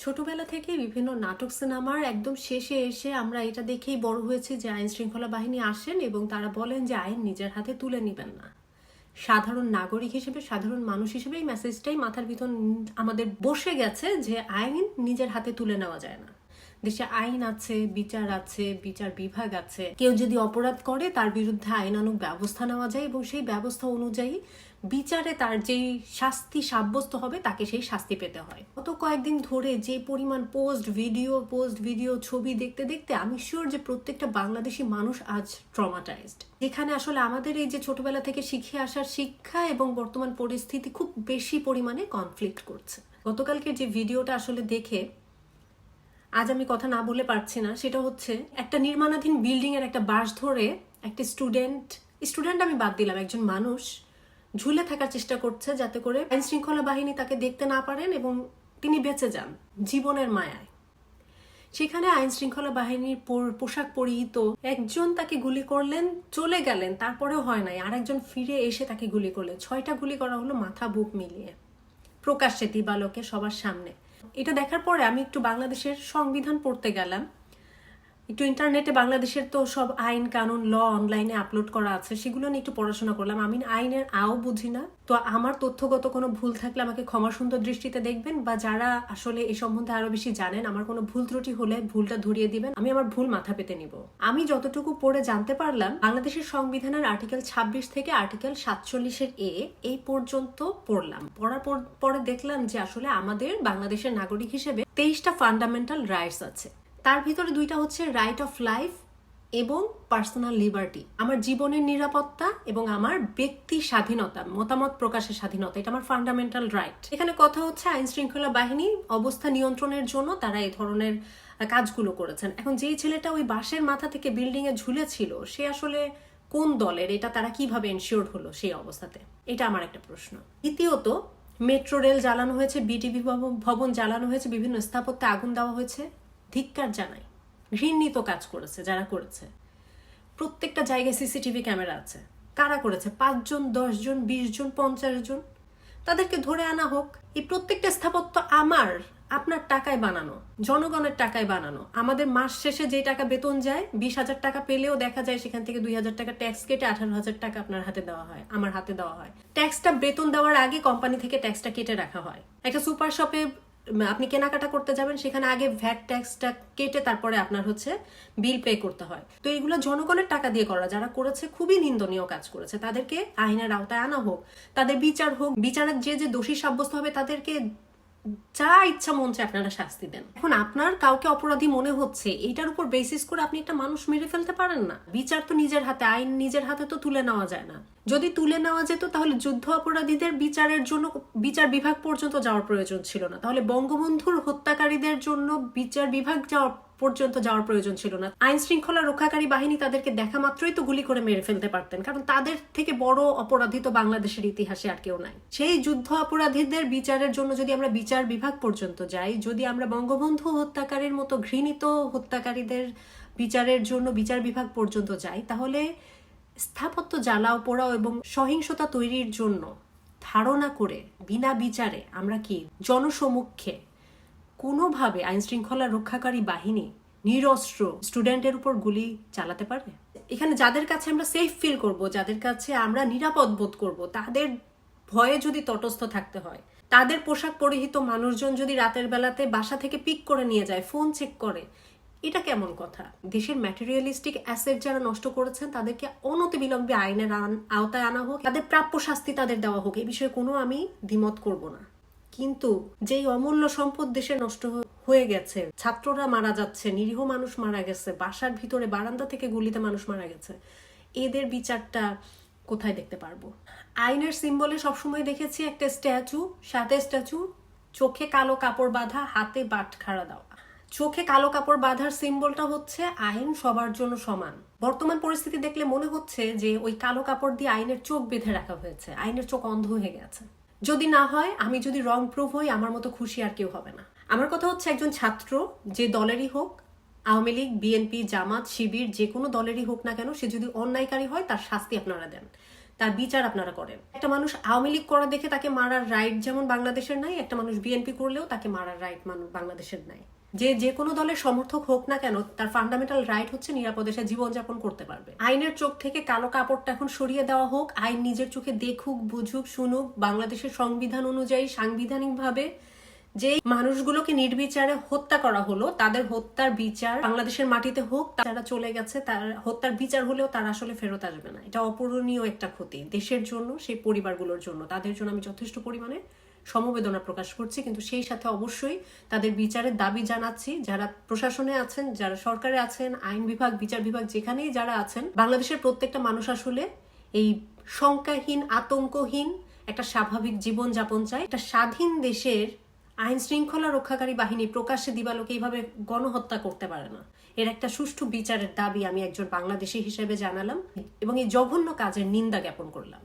ছোটবেলা থেকে বিভিন্ন নাটক সিনেমার একদম শেষে এসে আমরা এটা দেখেই বড় হয়েছি যে আইন শৃঙ্খলা বাহিনী আসেন এবং তারা বলেন যে আইন নিজের হাতে তুলে নেবেন না। সাধারণ নাগরিক হিসেবে, সাধারণ মানুষ হিসেবে এই মেসেজটাই মাথার ভিতর আমাদের বসে গেছে যে আইন নিজের হাতে তুলে নেওয়া যায় না। দেশে আইন আছে, বিচার আছে, বিচার বিভাগ আছে। কেউ যদি অপরাধ করে, তার বিরুদ্ধে আইনানুগ ব্যবস্থা নেওয়া যায় এবং সেই ব্যবস্থা অনুযায়ী বিচারে তার যেই শাস্তি সাব্যস্ত হবে, তাকে সেই শাস্তি পেতে হয়। গত কয়েকদিন ধরে যে পরিমাণ পোস্ট ভিডিও পোস্ট ভিডিও ছবি দেখতে দেখতে আমি শিওর যে প্রত্যেকটা বাংলাদেশি মানুষ আজ ট্রমাটাইজড যেখানে আসলে আমাদের এই যে ছোটবেলা থেকে শিখে আসার শিক্ষা এবং বর্তমান পরিস্থিতি খুব বেশি পরিমাণে কনফ্লিক্ট করছে। গতকালকে যে ভিডিওটা আসলে দেখে আজ আমি কথা না বলে পারছি না, সেটা হচ্ছে একটা নির্মাণাধীন বিল্ডিং এর একটা বাস ধরে একটা স্টুডেন্ট স্টুডেন্ট আমি বাদ দিলাম, একজন মানুষ ঝুলে থাকার চেষ্টা করছে যাতে করে আইন শৃঙ্খলা বাহিনী তাকে দেখতে না পারেন এবং তিনি বেঁচে যান জীবনের মায়ায়। সেখানে আইন শৃঙ্খলা বাহিনীর পোশাক পরিহিত একজন তাকে গুলি করলেন, চলে গেলেন, তারপরেও হয় নাই। আরেকজন ফিরে এসে তাকে গুলি করলেন। ছয়টা গুলি করা হলো মাথা বুক মিলিয়ে। প্রকাশ্যে দিবালোকে সবার সামনে। এটা দেখার পরে আমি একটু বাংলাদেশের সংবিধান পড়তে গেলাম। একটু ইন্টারনেটে বাংলাদেশের তো সব আইন কানুন, ল অনলাইনে আপলোড করা আছে, সেগুলো নিয়ে একটু পড়াশোনা করলাম। আমি আইনের আও বুঝি না। তো আমার তথ্যগত কোনো ভুল থাকলে আমাকে ক্ষমা সুন্দর দৃষ্টিতে দেখবেন বা যারা আসলে এই সম্বন্ধে আরও বেশি জানেন, আমার কোনো ভুল ত্রুটি হলে ভুলটা ধরিয়ে দিবেন। আমি আমার ভুল মাথা পেতে নিব। আমি যতটুকু পড়ে জানতে পারলাম, বাংলাদেশের সংবিধানের আর্টিকেল ২৬ থেকে আর্টিকেল সাতচল্লিশের এ, এই পর্যন্ত পড়লাম। পড়ার পর, পরে দেখলাম যে আসলে আমাদের বাংলাদেশের নাগরিক হিসেবে তেইশটা ফান্ডামেন্টাল রাইটস আছে। তার ভিতরে দুইটা হচ্ছে রাইট অফ লাইফ এবং পার্সোনাল লিবার্টি আমার জীবনের নিরাপত্তা এবং আমার ব্যক্তি স্বাধীনতা, মতামত প্রকাশের স্বাধীনতা, এটা আমার ফান্ডামেন্টাল রাইট এখানে কথা হচ্ছে আইন শৃঙ্খলা বাহিনী অবস্থা নিয়ন্ত্রণের জন্য তারা এই ধরনের কাজগুলো করেছেন। এখন যেই ছেলেটা ওই বাঁশের মাথা থেকে বিল্ডিং এ ঝুলেছিল, সে আসলে কোন দলের, এটা তারা কীভাবে এনশিওর হলো সেই অবস্থাতে? এটা আমার একটা প্রশ্ন। দ্বিতীয়ত মেট্রো রেল জ্বালানো হয়েছে বিটিভি ভবন জ্বালানো হয়েছে, বিভিন্ন স্থাপত্যে আগুন দেওয়া হয়েছে। ধিক্কার জানাই। ঘৃণিত কাজ করেছে, যারা করেছে। প্রত্যেকটা জায়গায় সিসিটিভি ক্যামেরা আছে। কারা করেছে? পাঁচজন, দশজন বিশ জন পঞ্চাশ জন তাদেরকে ধরে আনা হোক। এই প্রত্যেকটা স্থাপত্য আমার, আপনার টাকায় বানানো, জনগণের টাকায় বানানো। আমাদের মাস শেষে যে টাকা বেতন যায়, বিশ হাজার টাকা পেলেও দেখা যায় সেখান থেকে দুই হাজার টাকা ট্যাক্স কেটে আঠারো হাজার টাকা আপনার হাতে দেওয়া হয়, আমার হাতে দেওয়া হয়। ট্যাক্সটা বেতন দেওয়ার আগে কোম্পানি থেকে ট্যাক্সটা কেটে রাখা হয়। একটা সুপার শপে আপনি কেনাকাটা করতে যাবেন, সেখানে আগে ভ্যাট ট্যাক্সটা কেটে তারপরে আপনার হচ্ছে বিল পে করতে হয়। তো এইগুলো জনগণের টাকা দিয়ে করা, যারা করেছে খুবই নিন্দনীয় কাজ করেছে। তাদেরকে আইনের আওতায় আনা হোক, তাদের বিচার হোক বিচারের যে যে দোষী সাব্যস্ত হবে, তাদেরকে যা ইচ্ছা মন চায় আপনারা শাস্তি দেন। এখন আপনার কাউকে অপরাধী মনে হচ্ছে এইটার উপর বেসিস করে আপনি একটা মানুষ মেরে ফেলতে পারেন না। বিচার তো নিজের হাতে, আইন নিজের হাতে তো তুলে নেওয়া যায় না। যদি তুলে নেওয়া যেত, তাহলে যুদ্ধ অপরাধীদের বিচারের জন্য, বিচার বিভাগ পর্যন্ত যাওয়ার প্রয়োজন ছিল না। তাহলে বঙ্গবন্ধুর হত্যাকারীদের জন্য বিচার বিভাগ যাওয়ার পর্যন্ত যাওয়ার প্রয়োজন ছিল না। আইন শৃঙ্খলা রক্ষাকারী বাহিনী তাদেরকে দেখা মাত্রই তো গুলি করে মেরে ফেলতে পারতেন, কারণ তাদের থেকে বড় অপরাধী তো বাংলাদেশের ইতিহাসে আর কেউ নাই। সেই যুদ্ধ অপরাধীদের বিচারের জন্য যদি আমরা বিচার বিভাগ পর্যন্ত যাই, যদি আমরা বঙ্গবন্ধু হত্যাকারীর মতো ঘৃণিত হত্যাকারীদের বিচারের জন্য বিচার বিভাগ পর্যন্ত যাই, তাহলে স্থাপত্য জ্বালাও, পোড়াও এবং সহিংসতা তৈরির জন্য ধারণা করে বিনা বিচারে আমরা কি জনসমক্ষে কোনোভাবে আইন শৃঙ্খলা রক্ষাকারী বাহিনী নিরস্ত্র স্টুডেন্টের উপর গুলি চালাতে পারবে? এখানে যাদের কাছে আমরা সেফ ফিল করব, যাদের কাছে আমরা নিরাপদ বোধ করব, তাদের ভয়ে যদি তটস্থ থাকতে হয়, তাদের পোশাক পরিহিত মানুষজন যদি রাতের বেলাতে বাসা থেকে পিক করে নিয়ে যায় ফোন চেক করে এটা কেমন কথা? দেশের ম্যাটেরিয়ালিস্টিক অ্যাসেট যারা নষ্ট করেছেন, তাদেরকে অনতি অনতিবিলম্বে আইনের আওতায় আনা হোক, তাদের প্রাপ্য শাস্তি তাদের দেওয়া হোক এই বিষয়ে কোনো আমি দ্বিমত করব না। কিন্তু যেই অমূল্য সম্পদ দেশে নষ্ট হয়ে গেছে, ছাত্ররা মারা যাচ্ছে, নিরীহ মানুষ মারা গেছে, বাসার ভিতরে বারান্দা থেকে গুলিতে মানুষ মারা গেছে, এদের বিচারটা কোথায় দেখতে পারব? আইনের সিম্বলে সবসময় দেখেছি একটা স্ট্যাচু সাথে স্ট্যাচু চোখে কালো কাপড় বাঁধা, হাতে বাট খাড়া দেওয়া চোখে কালো কাপড় বাঁধার সিম্বলটা হচ্ছে আইন সবার জন্য সমান। বর্তমান পরিস্থিতি দেখলে মনে হচ্ছে যে ওই কালো কাপড় দিয়ে আইনের চোখ বেঁধে রাখা হয়েছে, আইনের চোখ অন্ধ হয়ে গেছে। যদি না হয়, আমি যদি রং প্রুভ হই, আমার মতো খুশি আর কেউ হবে না। আমার কথা হচ্ছে একজন ছাত্র, যে দলেরই হোক, আওয়ামী লীগ, বিএনপি, জামাত, শিবির, যে কোনো দলেরই হোক না কেন, সে যদি অন্যায়কারী হয়, তার শাস্তি আপনারা দেন। তার বিচার আপনারা করেন। একটা মানুষ আওয়ামী লীগ করা দেখে তাকে মারার রাইট যেমন বাংলাদেশের নাই, একটা মানুষ বিএনপি করলেও তাকে মারার রাইট মানুষ বাংলাদেশের নাই। যে যে কোনো দলের সমর্থক হোক না কেন, তার ফান্ডামেন্টাল রাইট হচ্ছে নিরাপদে সে জীবনযাপন করতে পারবে। আইনের চোখ থেকে কালো কাপড়টা এখন সরিয়ে দেওয়া হোক, আইন নিজের চোখে দেখুক, বুঝুক, শুনুক, বাংলাদেশের সংবিধান অনুযায়ী সাংবিধানিকভাবে যে মানুষগুলোকে নির্বিচারে হত্যা করা হলো, তাদের হত্যার বিচার বাংলাদেশের মাটিতে হোক, তারা চলে গেছে, তার হত্যার বিচার হলেও তারা আসলে ফেরত আসবে না। এটা অপূরণীয় একটা ক্ষতি দেশের জন্য, সেই পরিবারগুলোর জন্য। তাদের জন্য আমি যথেষ্ট পরিমাণে সমবেদনা প্রকাশ করছি, কিন্তু সেই সাথে অবশ্যই তাদের বিচারের দাবি জানাচ্ছি। যারা প্রশাসনে আছেন, যারা সরকারে আছেন, আইন বিভাগ, বিচার বিভাগ, যেখানেই যারা আছেন, বাংলাদেশের প্রত্যেকটা মানুষ আসলে এই শঙ্কাহীন, আতঙ্কহীন একটা স্বাভাবিক জীবন যাপন চায়। একটা স্বাধীন দেশের আইন শৃঙ্খলা রক্ষাকারী বাহিনী প্রকাশ্যে দিবালোকে এইভাবে গণহত্যা করতে পারে না। এর একটা সুষ্ঠু বিচারের দাবি আমি একজন বাংলাদেশি হিসেবে জানালাম এবং এই জঘন্য কাজের নিন্দা জ্ঞাপন করলাম।